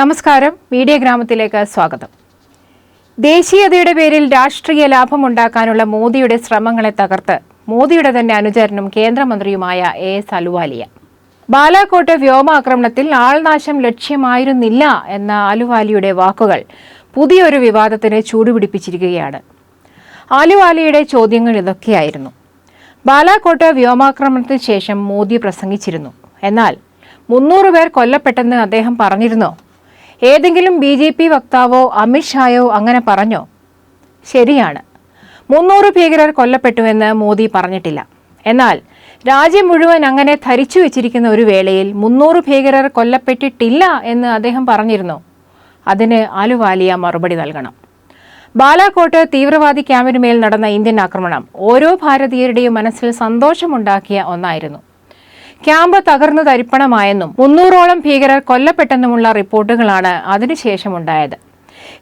നമസ്കാരം. മീഡിയ ഗ്രാമത്തിലേക്ക് സ്വാഗതം. ദേശീയതയുടെ പേരിൽ രാഷ്ട്രീയ ലാഭമുണ്ടാക്കാനുള്ള മോദിയുടെ ശ്രമങ്ങളെ തകർത്ത് മോദിയുടെ തന്നെ അനുചരനും കേന്ദ്രമന്ത്രിയുമായ എ എസ് അലുവാലിയ. ബാലാക്കോട്ട് വ്യോമാക്രമണത്തിൽ ആൾനാശം ലക്ഷ്യമായിരുന്നില്ല എന്ന അലുവാലിയുടെ വാക്കുകൾ പുതിയൊരു വിവാദത്തിന് ചൂടുപിടിപ്പിച്ചിരിക്കുകയാണ്. അലുവാലിയുടെ ചോദ്യങ്ങൾ ഇതൊക്കെയായിരുന്നു. ബാലാക്കോട്ട് വ്യോമാക്രമണത്തിന് ശേഷം മോദി പ്രസംഗിച്ചിരുന്നു. എന്നാൽ മുന്നൂറ് പേർ കൊല്ലപ്പെട്ടെന്ന് അദ്ദേഹം പറഞ്ഞിരുന്നോ? ഏതെങ്കിലും ബി ജെ പി വക്താവോ അമിത്ഷായോ അങ്ങനെ പറഞ്ഞോ? ശരിയാണ്. മുന്നൂറ് ഭീകരർ കൊല്ലപ്പെട്ടുവെന്ന് മോദി പറഞ്ഞിട്ടില്ല. എന്നാൽ രാജ്യം മുഴുവൻ അങ്ങനെ ധരിച്ചു വെച്ചിരിക്കുന്ന ഒരു വേളയിൽ മുന്നൂറ് ഭീകരർ കൊല്ലപ്പെട്ടിട്ടില്ല എന്ന് അദ്ദേഹം പറഞ്ഞിരുന്നു. അതിന് ആലുവാലിയ മറുപടി നൽകണം. ബാലാകോട്ട് തീവ്രവാദി ക്യാമ്പിനുമേൽ നടന്ന ഇന്ത്യൻ ആക്രമണം ഓരോ ഭാരതീയരുടെയും മനസ്സിൽ സന്തോഷമുണ്ടാക്കിയ ഒന്നായിരുന്നു. ക്യാമ്പ് തകർന്നു തരിപ്പണമായെന്നും മുന്നൂറോളം ഭീകരർ കൊല്ലപ്പെട്ടെന്നുമുള്ള റിപ്പോർട്ടുകളാണ് അതിനുശേഷമുണ്ടായത്.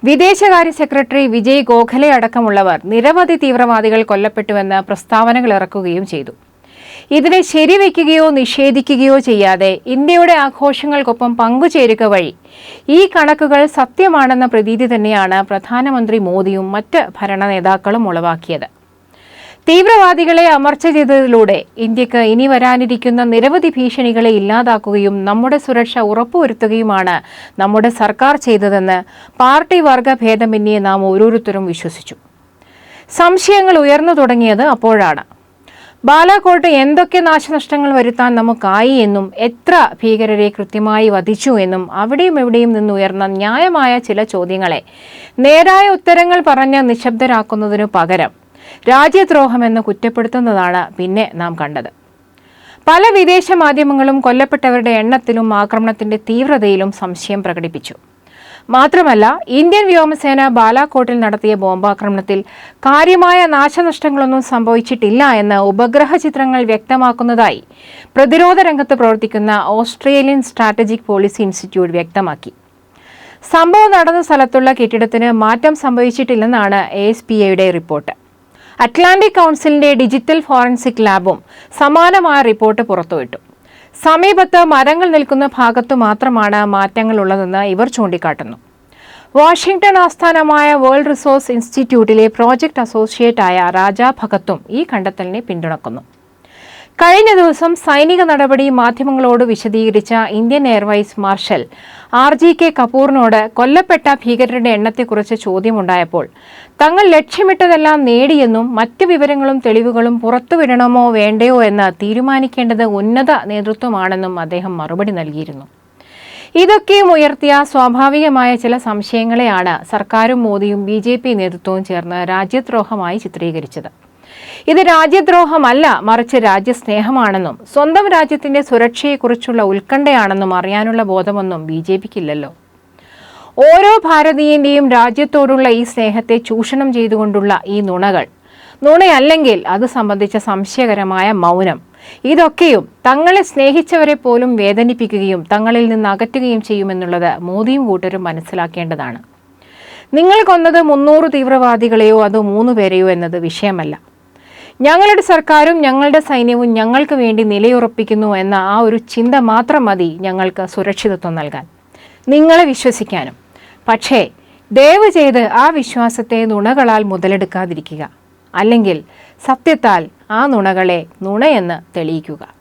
വിദേശകാര്യ സെക്രട്ടറി വിജയ് ഗോഖലെ അടക്കമുള്ളവർ നിരവധി തീവ്രവാദികൾ കൊല്ലപ്പെട്ടുവെന്ന് പ്രസ്താവനകൾ ഇറക്കുകയും ചെയ്തു. ഇതിനെ ശരിവെക്കുകയോ നിഷേധിക്കുകയോ ചെയ്യാതെ ഇന്ത്യയുടെ ആഘോഷങ്ങൾക്കൊപ്പം പങ്കുചേരുക വഴി ഈ കണക്കുകൾ സത്യമാണെന്ന പ്രതീതി തന്നെയാണ് പ്രധാനമന്ത്രി മോദിയും മറ്റ് ഭരണ നേതാക്കളും ഉളവാക്കിയത്. തീവ്രവാദികളെ അമർച്ച ചെയ്തതിലൂടെ ഇന്ത്യയ്ക്ക് ഇനി വരാനിരിക്കുന്ന നിരവധി ഭീഷണികളെ ഇല്ലാതാക്കുകയും നമ്മുടെ സുരക്ഷ ഉറപ്പുവരുത്തുകയുമാണ് നമ്മുടെ സർക്കാർ ചെയ്തതെന്ന് പാർട്ടി വർഗ ഭേദമന്യേ നാം ഓരോരുത്തരും വിശ്വസിച്ചു. സംശയങ്ങൾ ഉയർന്നു തുടങ്ങിയത് അപ്പോഴാണ്. ബാലാകോട്ട് എന്തൊക്കെ നാശനഷ്ടങ്ങൾ വരുത്താൻ നമുക്കായി എന്നും എത്ര ഭീകരരെ കൃത്യമായി വധിച്ചു എന്നും അവിടെയും എവിടെയും നിന്നുയർന്ന ന്യായമായ ചില ചോദ്യങ്ങളെ നേരായ ഉത്തരങ്ങൾ പറഞ്ഞ് നിശബ്ദരാക്കുന്നതിനു പകരം രാജ്യദ്രോഹമെന്ന് കുറ്റപ്പെടുത്തുന്നതാണ് പിന്നെ നാം കണ്ടത്. പല വിദേശ മാധ്യമങ്ങളും കൊല്ലപ്പെട്ടവരുടെ എണ്ണത്തിലും ആക്രമണത്തിന്റെ തീവ്രതയിലും സംശയം പ്രകടിപ്പിച്ചു. മാത്രമല്ല ഇന്ത്യൻ വ്യോമസേന ബാലാക്കോട്ടിൽ നടത്തിയ ബോംബാക്രമണത്തിൽ കാര്യമായ നാശനഷ്ടങ്ങളൊന്നും സംഭവിച്ചിട്ടില്ല എന്ന് ഉപഗ്രഹ ചിത്രങ്ങൾ വ്യക്തമാക്കുന്നതായി പ്രതിരോധ രംഗത്ത് പ്രവർത്തിക്കുന്ന ഓസ്ട്രേലിയൻ സ്ട്രാറ്റജിക് പോളിസി ഇൻസ്റ്റിറ്റ്യൂട്ട് വ്യക്തമാക്കി. സംഭവം നടന്ന സ്ഥലത്തുള്ള കെട്ടിടത്തിന് മാറ്റം സംഭവിച്ചിട്ടില്ലെന്നാണ് എ എസ് പി എയുടെ റിപ്പോർട്ട്. അറ്റ്ലാന്റിക് കൗൺസിലിന്റെ ഡിജിറ്റൽ ഫോറൻസിക് ലാബും സമാനമായ റിപ്പോർട്ട് പുറത്തുവിട്ടു. സമീപത്ത് മരങ്ങൾ നിൽക്കുന്ന ഭാഗത്തു മാത്രമാണ് മാറ്റങ്ങളുള്ളതെന്ന് ഇവർ ചൂണ്ടിക്കാട്ടുന്നു. വാഷിംഗ്ടൺ ആസ്ഥാനമായ വേൾഡ് റിസോഴ്സ് ഇൻസ്റ്റിറ്റ്യൂട്ടിലെ പ്രോജക്ട് അസോസിയേറ്റായ രാജാ ഭഗത്തും ഈ കണ്ടെത്തലിനെ പിന്തുണക്കുന്നു. കഴിഞ്ഞ ദിവസം സൈനിക നടപടി മാധ്യമങ്ങളോട് വിശദീകരിച്ച Indian air vice marshal R G K കപൂറിനോട് കൊല്ലപ്പെട്ട ഭീകരരുടെ എണ്ണത്തെക്കുറിച്ച് ചോദ്യമുണ്ടായപ്പോൾ തങ്ങൾ ലക്ഷ്യമിട്ടതെല്ലാം നേടിയെന്നും മറ്റ് വിവരങ്ങളും തെളിവുകളും പുറത്തുവിടണമോ വേണ്ടയോ എന്ന് തീരുമാനിക്കേണ്ടത് ഉന്നത നേതൃത്വമാണെന്നും അദ്ദേഹം മറുപടി നൽകിയിരുന്നു. ഇതൊക്കെയും ഉയർത്തിയ സ്വാഭാവികമായ ചില സംശയങ്ങളെയാണ് സർക്കാരും മോദിയും ബി നേതൃത്വവും ചേർന്ന് രാജ്യദ്രോഹമായി ചിത്രീകരിച്ചത്. ഇത് രാജ്യദ്രോഹമല്ല മറിച്ച് രാജ്യസ്നേഹമാണെന്നും സ്വന്തം രാജ്യത്തിന്റെ സുരക്ഷയെക്കുറിച്ചുള്ള ഉത്കണ്ഠയാണെന്നും അറിയാനുള്ള ബോധമൊന്നും ബി ജെ പിക്കില്ലല്ലോ. ഓരോ ഭാരതീയന്റെയും രാജ്യത്തോടുള്ള ഈ സ്നേഹത്തെ ചൂഷണം ചെയ്തുകൊണ്ടുള്ള ഈ നുണകൾ നുണയല്ലെങ്കിൽ അത് സംബന്ധിച്ച സംശയകരമായ മൗനം. ഇതൊക്കെയും തങ്ങളെ സ്നേഹിച്ചവരെ പോലും വേദനിപ്പിക്കുകയും തങ്ങളിൽ നിന്ന് അകറ്റുകയും ചെയ്യുമെന്നുള്ളത് മോദിയും കൂട്ടരും മനസ്സിലാക്കേണ്ടതാണ്. നിങ്ങൾ കൊന്നത് മുന്നൂറ് തീവ്രവാദികളെയോ അതോ മൂന്ന് പേരെയോ എന്നത് വിഷയമല്ല. ഞങ്ങളുടെ സർക്കാരും ഞങ്ങളുടെ സൈന്യവും ഞങ്ങൾക്ക് വേണ്ടി നിലയുറപ്പിക്കുന്നു എന്ന ആ ഒരു ചിന്ത മാത്രം മതി ഞങ്ങൾക്ക് സുരക്ഷിതത്വം നൽകാൻ. നിങ്ങളെ വിശ്വസിക്കാനും. പക്ഷേ ദയവ് ചെയ്ത് ആ വിശ്വാസത്തെ നുണകളാൽ മുതലെടുക്കാതിരിക്കുക. അല്ലെങ്കിൽ സത്യത്താൽ ആ നുണകളെ നുണയെന്ന് തെളിയിക്കുക.